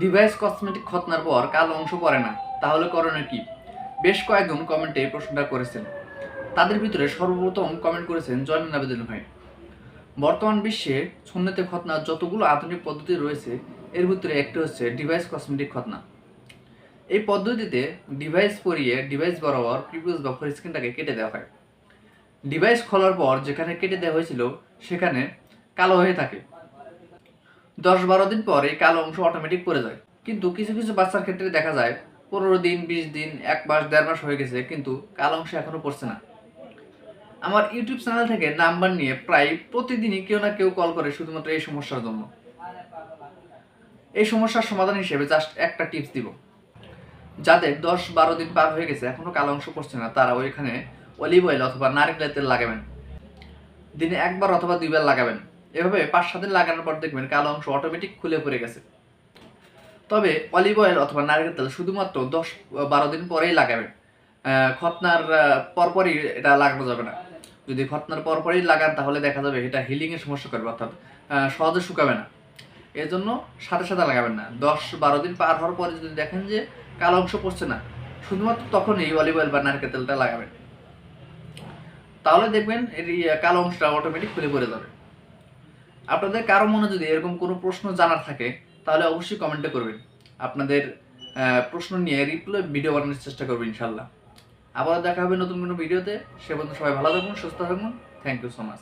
Device cosmetic খতনার পর কালো অংশ পড়ে না, তাহলে করণীয় কি? বেশ কয়েকজন কমেন্টে প্রশ্নটা করেছেন। তাদের ভিতরে সর্বপ্রথম কমেন্ট করেছেন জয়নুল আবেদিন ভাই। বর্তমান বিশ্বে সুন্নতে খতনার যতগুলো আধুনিক পদ্ধতি রয়েছে, এর ভিতরে একটি হচ্ছে ডিভাইস কসমেটিক খতনা। এই পদ্ধতিতে ডিভাইস পরিয়ে ডিভাইস বরাবর প্রিভিউস বা স্ক্রিনটাকে কেটে দেওয়া হয়। ডিভাইস খোলার পর যেখানে কেটে দেওয়া হয়েছিল, সেখানে কালো হয়ে থাকে। দশ বারো দিন পর কালো অংশ অটোমেটিক পড়ে যায়। কিন্তু কিছু কিছু বাচ্চার ক্ষেত্রে দেখা যায়, পনেরো দিন, বিশ দিন, এক মাস, দেড় মাস হয়ে গেছে, কিন্তু কালো অংশ এখনও পড়ছে না। আমার ইউটিউব চ্যানেল থেকে নাম্বার নিয়ে প্রায় প্রতিদিনই কেউ না কেউ কল করে শুধুমাত্র এই সমস্যার জন্য। এই সমস্যার সমাধান হিসেবে জাস্ট একটা টিপস দিব। যাদের দশ বারো দিন পার হয়ে গেছে এখনও কালো অংশ পড়ছে না, তারা ওইখানে অলিভ অয়েল অথবা নারকেলের তেল লাগাবেন। দিনে একবার অথবা দুইবার লাগাবেন। এভাবে পাঁচ, সাত দিন লাগানোর পর দেখবেন কালো অংশ অটোমেটিক খুলে পড়ে গেছে। তবে অলিভ অয়েল অথবা নারকেল তেল শুধুমাত্র দশ, বারো দিন পরেই লাগাবেন। খতনার পরপরই এটা লাগানো যাবে না। যদি খতনার পরপরই লাগান তাহলে দেখা যাবে এটা হিলিং এর সমস্যা করবে, অর্থাৎ সহজে শুকাবে না। এর জন্য সাথে সাথে লাগাবেন না। দশ, বারো দিন পার হওয়ার পরে যদি দেখেন যে কালো অংশ পড়ছে না, শুধুমাত্র তখনই অলিভ অয়েল বা নারকেল তেলটা লাগাবেন। তাহলে দেখবেন এই কালো অংশটা অটোমেটিক খুলে পড়ে যাবে। আপনাদের কারও মনে যদি এরকম কোনো প্রশ্ন জানার থাকে, তাহলে অবশ্যই কমেন্টে করবেন। আপনাদের প্রশ্ন নিয়ে রিপ্লে ভিডিও বানানোর চেষ্টা করবেন ইনশাল্লাহ। আবার দেখা হবে নতুন কোনো ভিডিওতে সে পর্যন্ত সবাই ভালো থাকুন, সুস্থ থাকুন। Thank you so much